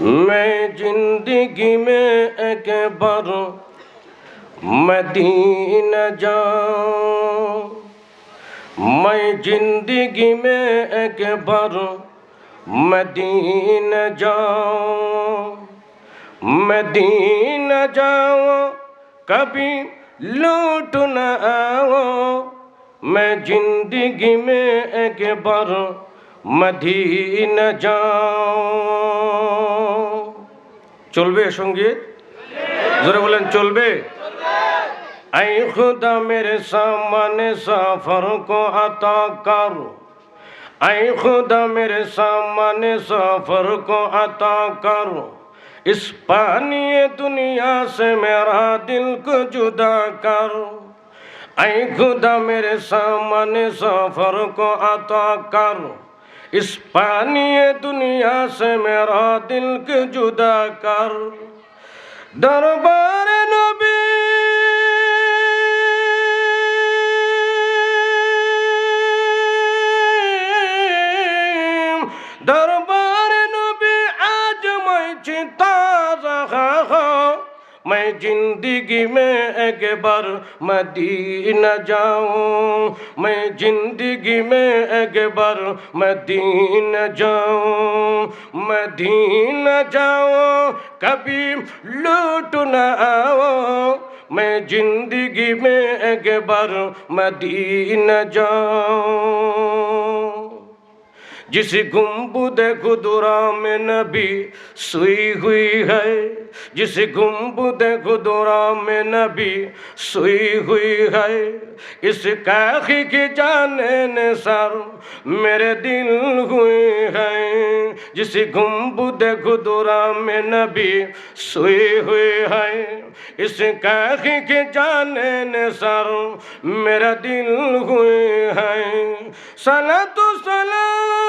मैं जिंदगी में एक बार मदीन जाऊं मैं जिंदगी में एक बार मदीन जाऊं मदीन जाओ कभी लौट न आओ मैं जिंदगी में एक बार मदीन जाऊं চলবে সংগীত জোরে বলেন, চলবে? আই খুদা মেরে সামনে সফর কো আত কর। আই খুদা মেরে সামনে সফর কো আত কর। اس پانی دنیا سے میرا دل کو جدا کر اے خدا میرے سامنے سفر کو عطا کر اس پانی دنیا سے میرا دل کے جدا کر۔ دربار जिंदगी में एक बार मदीना जाऊं मैं जिंदगी में एक बार मदीना जाऊं मदीना जाऊं कभी लूट न आओ मैं जिंदगी में एक बार मदीना जाऊं जिस गुम्बुद खुदरा में नबी सुई हुई है جس گمبد گدورا میں نبی سوئی ہوئی ہے، اس کیخی کی جانے نے سر میرے دل ہوئی ہے جس گمبد گدورا میں نبی سوئی ہوئی ہے، اس کیخی کی جانے نے سر میرا دل ہوئی ہے سلا تو سلام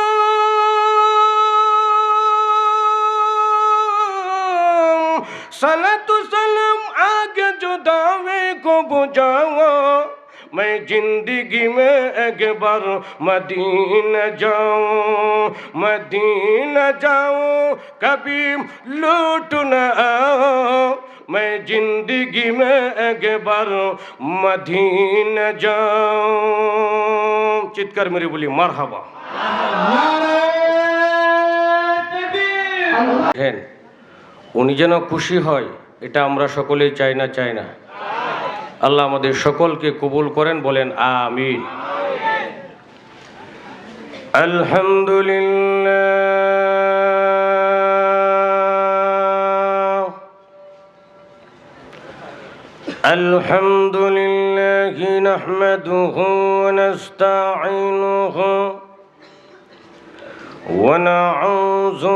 سلط سلم آگ جو دعوے کو بجاوا میں زندگی میں ایک بار مدینہ جاؤں مدینہ جاؤں کبھی لوٹ نہ آؤں۔ میں زندگی میں ایک بار مدینہ جاؤں۔ چت کر میری بولی مرحبا۔ উনি যেন খুশি হয়, এটা আমরা সকলেই চাই না চাই না। আল্লাহ আমাদের সকলকে কবুল করেন, বলেন আমিন। আলহামদুলিল্লাহ। আলহামদুলিল্লাহ নাহমাদুহু ওয়া নাস্তাঈনুহু ওয়া নাউযু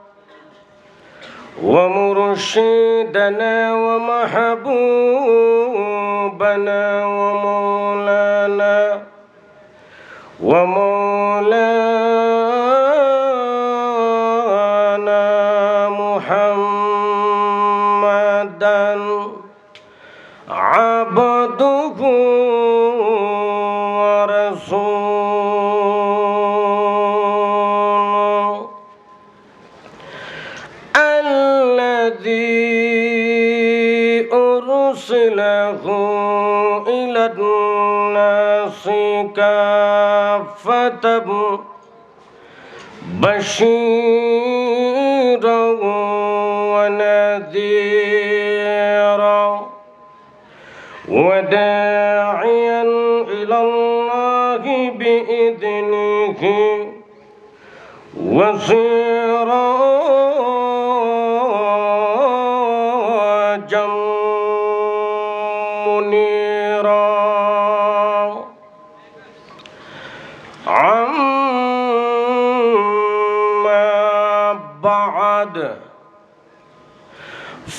ومرشدنا ومحبوبنا ومولانا ومولانا محمدا عبده كافة بشيرا ونذيرا وداعيا إلى الله بإذنه وصيرا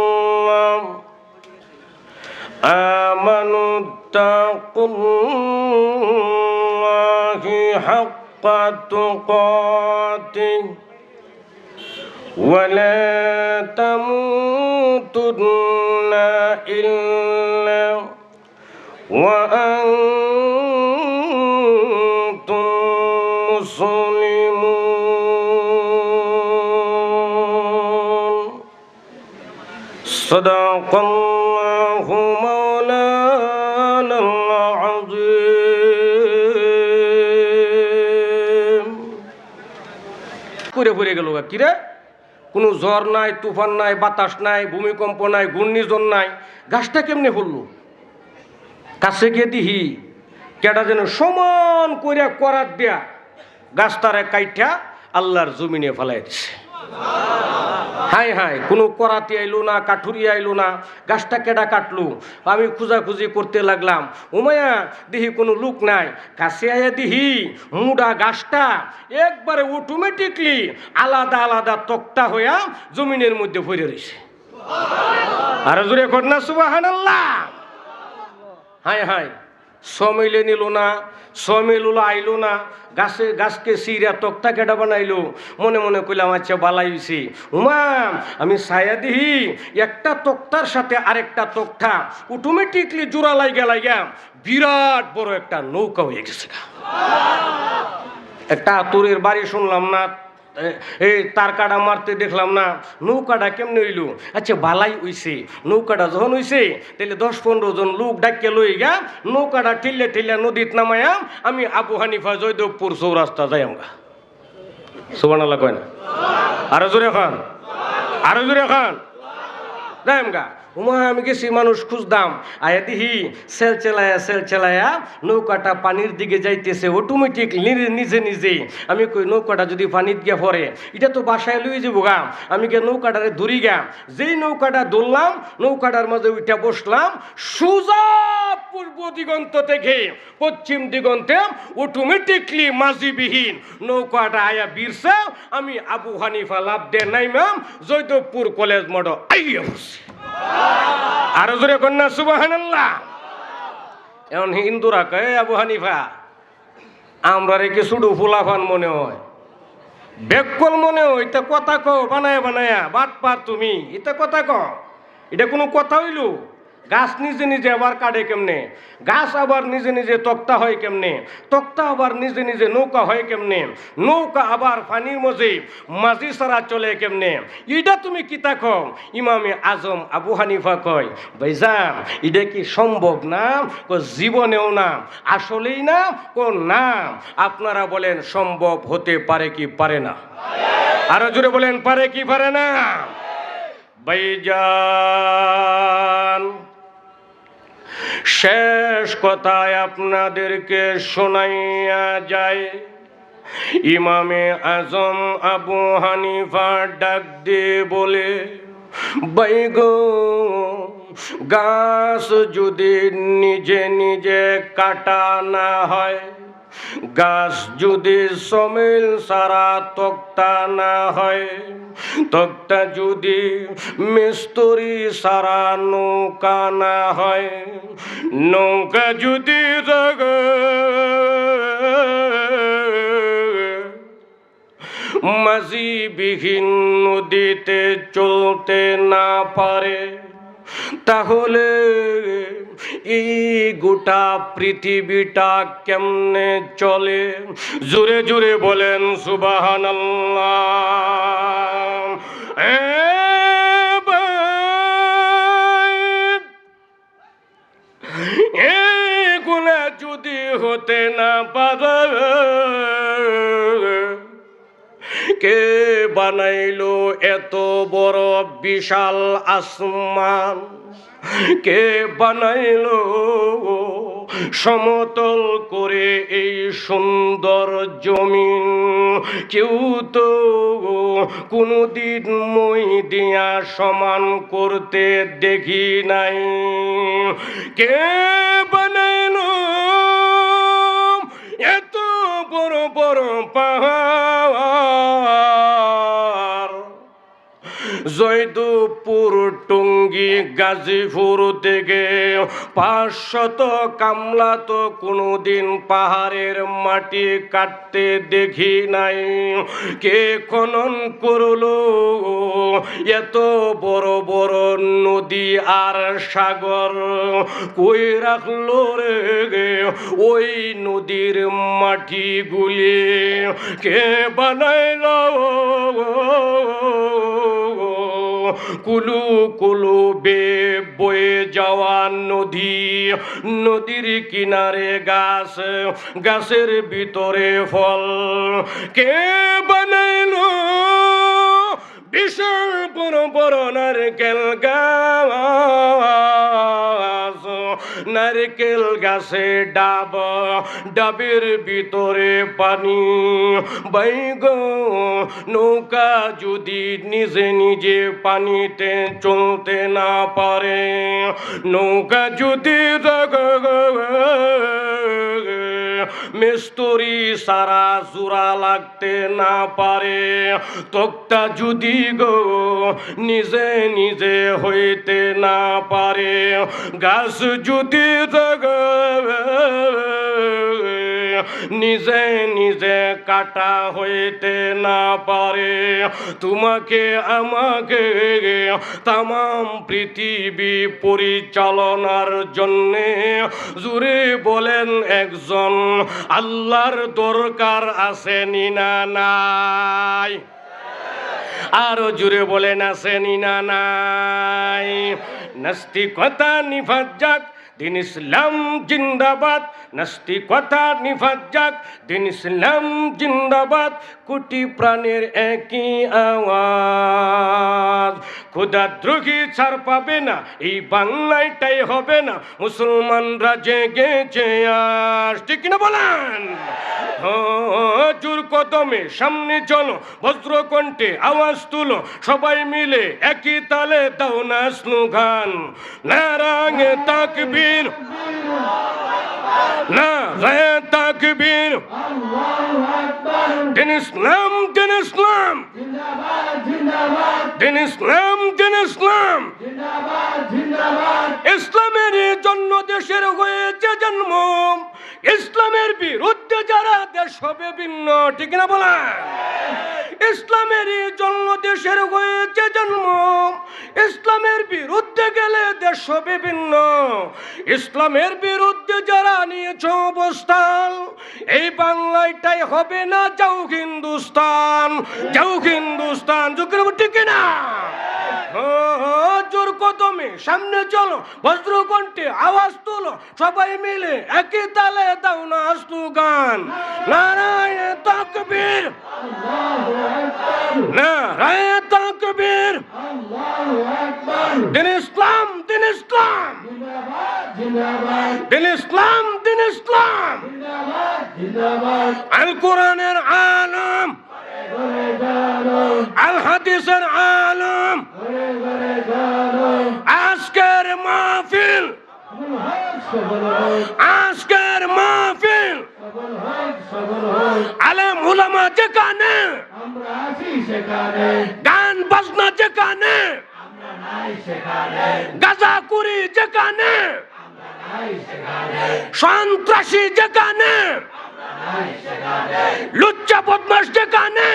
الله. آمنوا اتقوا الله حق تقاته ولا تموتن إلا وأنتم صدق الله مولانا العظيم করে পড়ে গেল কিরে কোনো জ্বর নাই তুফান নাই বাতাস নাই ভূমিকম্প নাই ঘূর্ণিঝড় নাই গাছটা কেমনে হলো কাছে গিয়ে দিহি কেটা যেন সমান কইরা করার দেয়া গাছটারে কাইঠা আল্লাহর জমিনে ফেলাই দিছে হাই হাই, কোনো করাতি আইলো না, কাঠুরি আইলো না, গাছটা কেডা কাটলো? আমি খুঁজাখুঁজি করতে লাগলাম। উমায়া দিহি কোনো লোক নাই। কাছে আয়া দিহি, মুডা গাছটা একবারে অটোমেটিকলি আলাদা আলাদা তক্তা হইয়া জমিনের মধ্যে ভরে রয়েছে আর জোরে ঘটনা সুবাহান হায় হাই। সমিলে নিল না, সমিলুলো আইলো না, গাছে, গাছকে সিরা তক্তা কেটা বানাইলো? মনে মনে কইলাম আচ্ছা বালাই হইছে। উমাম, আমি ছায়া দিহি, একটা তক্তার সাথে আরেকটা তক্তা অটোমেটিকলি জোড়া লাইগা লাইগা। বিরাট বড় একটা নৌকা হয়ে গেছে। একটা আতুরের বাড়ি শুনলাম না এই তার কাটা মারতে দেখলাম না, নৌকাটা কেমনে হইল? আচ্ছা বালাই হইছে, নৌকাটা যখন হইছে তাহলে দশ পনেরো জন লোক ডাকিয়ে লই গা নৌকাটা ঠেললে ঠেললে নদীত নামায়া আমি আবু হানিফা জয়দেবপুর চৌরাস্তা যাই আমগা সুবান আল্লাহ কয় না? আরও জোরে খান আরও জোরে খান যাই আমগা উমা, আমি গেছি মানুষ খুঁজদাম। আয়া দিহি, সেল চেলায়া সেল চেলায়া, নৌকাটা পানির দিকে যাইতেছে অটোমেটিক নিজে নিজে আমি কই, নৌকাটা যদি পানিত গিয়া পড়ে, এটা তো বাসায় লই যাব গা। আমি গে নৌকাটারে ধরি গা। যেই নৌকাটা ধরলাম, নৌকাটার মাঝে উঠা বসলাম, সুজা পূর্ব দিগন্ত থেকে পশ্চিম দিগন্তে অটোমেটিকলি মাঝিবিহীন নৌকাটা আয়া বীরছে। আমি আবু হানিফা লাভ দে নাইমাম জয়দেবপুর কলেজ মড আইয়া আরও জোরে কন্যা সুবাহান এখন হিন্দুরা কয়ে আবু হানিফা, আমরা রেখে শুধু ফুলাফান মনে হয়? বেকল মনে হয় এটা কথা কো বানায়, বানায়া, বাদ পার তুমি এটা কথা ক এটা কোনো কথা হইল? গাছ নিজে নিজে আবার কাটে কেমনে? গাছ আবার নিজে নিজে তক্তা হয় কেমনে? তক্তা আবার নিজে নিজে নৌকা হয় কেমনে? নৌকা আবার পানির মজে মাঝি সারা চলে কেমনে? এটা তুমি কিতা কও ইমামে আজম আবু হানিফা কয়, ভাইজান এটা কি সম্ভব না? কো জীবনেও না, আসলেই না, কো না? আপনারা বলেন, সম্ভব হতে পারে কি পারে না? আরও জোরে বলেন, পারে কি পারে না? ভাইজান শেষ কথায় আপনাদেরকে শোনাইয়া যায় ইমামে আজম আবু হানিফা ডাক দিয়ে বলে বৈগ গাছ যদি নিজে নিজে কাটা না হয় গাছ যদি সমিল, সারা তক্তা না হয়। তক্তা যদি মিস্তরি, সারা নৌকা না হয়। নৌকা যদি জাগে, মাঝিবিহীন নদীতে চলতে না পারে। তাহলে এই গোটা পৃথিবীটা কেমনে চলে? জোরে জোরে বলেন সুবাহান যদি হতে না পারে কে বানাইলো এত বড় বিশাল আসমান? কে বানাইলো সমতল করে এই সুন্দর জমিন? কেউ তো কোনোদিন মই দিয়া সমান করতে দেখি নাই। কে বানাইলো বড় পাহাড় জয়দুপুর টঙ্গি গাজীপুর থেকে পাঁচশত কামলা তো কোনোদিন পাহাড়ের মাটি কাটতে দেখি নাই। কে খনন করল? এত বড় বড় নদী আর সাগর কই রাখল রে? ওই নদীর মাটিগুলি কে বানাইলো? কুলু কুলু বে বয়ে যাওয়া নদী, নদীর কিনারে গাছ, গাছের ভিতরে ফল। কে বানাইল বিশাল বড় বড় নারকেল গাছ? নারকেল গাছে ডাব, ডাবের ভিতরে পানি। বাইগ নৌকা যদি নিজে নিজে পানিতে চলতে না পারে, নৌকা যদি মিস্তুরি সারা জোড়া লাগতে না পারে। তক্তা যদি গো নিজে নিজে হইতে না পারে। গাছ যদি নিজে নিজে কাটা হইতে না পারে। তোমাকে, আমাকে তাম পৃথিবী পরিচালনার জন্যে জুড়ে বলেন একজন, আল্লাহর দরকার আছে নিনা নাই? আরও জুড়ে বলেন, আছে নিনা নাই? নাস্তিকতা যাক দিন ইসলাম জিন্দাবাদ, নাস্তিকতা নিভাত যাক দিন ইসলাম জিন্দাবাদ, কোটি প্রাণের একই আওয়াজ। খোদা দ্রোহী ছাড় পাবে না, এই বাংলাটাই হবে না, মুসলমানরা জেগেছে আজ ঠিক না বলেন? জোর কদমে সামনে চলো, বজ্রকণ্ঠে আওয়াজ তুলো, সবাই মিলে একই তালে দাও না স্লোগান। নারাঙে তাকবীর না রায় তাকবীর দিন ইসলাম দিন ইসলাম দিন ইসলাম দিন ইসলাম ইসলামের জন্য দেশের হয়েছে জন্ম। ইসলামের বিরুদ্ধে যারা দেশ হবে, ভিন্ন, ঠিক না বলা দেশের হয়েছে জন্ম। ইসলামের বিরুদ্ধে গেলে দেশ হবে ভিন্ন ইসলামের বিরুদ্ধে যারা নিয়েছ অবস্থান, এই বাংলাটাই হবে না যাও হিন্দুস্তান। যাও হিন্দুস্তান যুগের ঠিক না জোর কদমে সামনে চলো বজ্র কণ্ঠে আওয়াজ তুলো, সবাই মিলে একই তালে দাও না স্লোগান নারায়ণ তাকবীর। নারায়ণ তাকবীর দিন দিন ইসলাম। দিন ইসলাম দিন ইসলাম। আল কোরআনের আলম। আল হাদিসের আলম। আজকের মাহফিল। আজকের মাহফিল। আলেম উলামা যেখানে গান বাজনা যেখানে সেখানে। গাজাকুরি যেখানে সন্ত্রাসী যেখানে লুচ্চা বদমাস যেখানে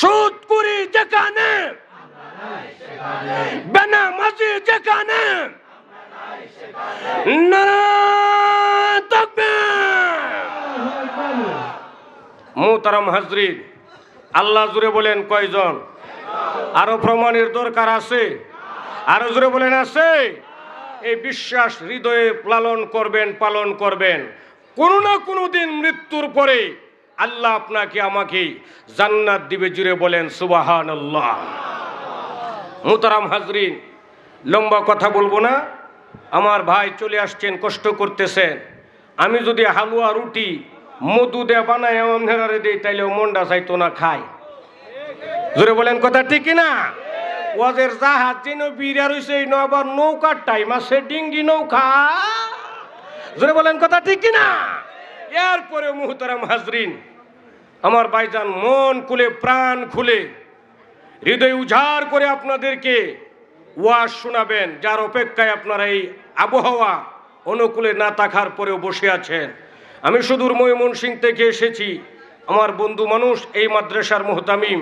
সুদকুরি যেখানে বেনামাজি যেখানে নারায়ণ মোহতারাম হাজরিন, আল্লাহ জুড়ে বলেন কয়জন? আরও প্রমাণের দরকার আছে? আরও জুড়ে বলেন আছে? এই বিশ্বাস হৃদয়ে লালন করবেন, পালন করবেন। কোনো না কোনো দিন মৃত্যুর পরে আল্লাহ আপনাকে, আমাকে জান্নাত দিবে জুড়ে বলেন সুবাহান আল্লাহ মোতারাম হাজরিন, লম্বা কথা বলব না। আমার ভাই চলে আসছেন, কষ্ট করতেছেন। আমি যদি হালুয়া রুটি, মধু দিয়ে বানাই, অন্ধেরারে দিই, তাইলে ও মনটা চাইতো না খায়। জোরে বলেন কথা ঠিক না? ওয়াজের জাহাজ যেন বিরা রইছে, এই আবার নৌকার টাইম আছে ডিঙ্গি নৌকা। জোরে বলেন কথা ঠিক না? এরপরে মুহতারাম হাজরিন, আমার ভাইজান মন খুলে, প্রাণ খুলে, হৃদয় উজাড় করে আপনাদেরকে ওয়াজ শোনাবেন, যার অপেক্ষায় আপনারা এই আবহাওয়া অনুকূলে না থাকার পরেও বসে আছেন। আমি সুদূর ময়মনসিং থেকে এসেছি। আমার বন্ধু মানুষ, এই মাদ্রাসার মোহতামিম।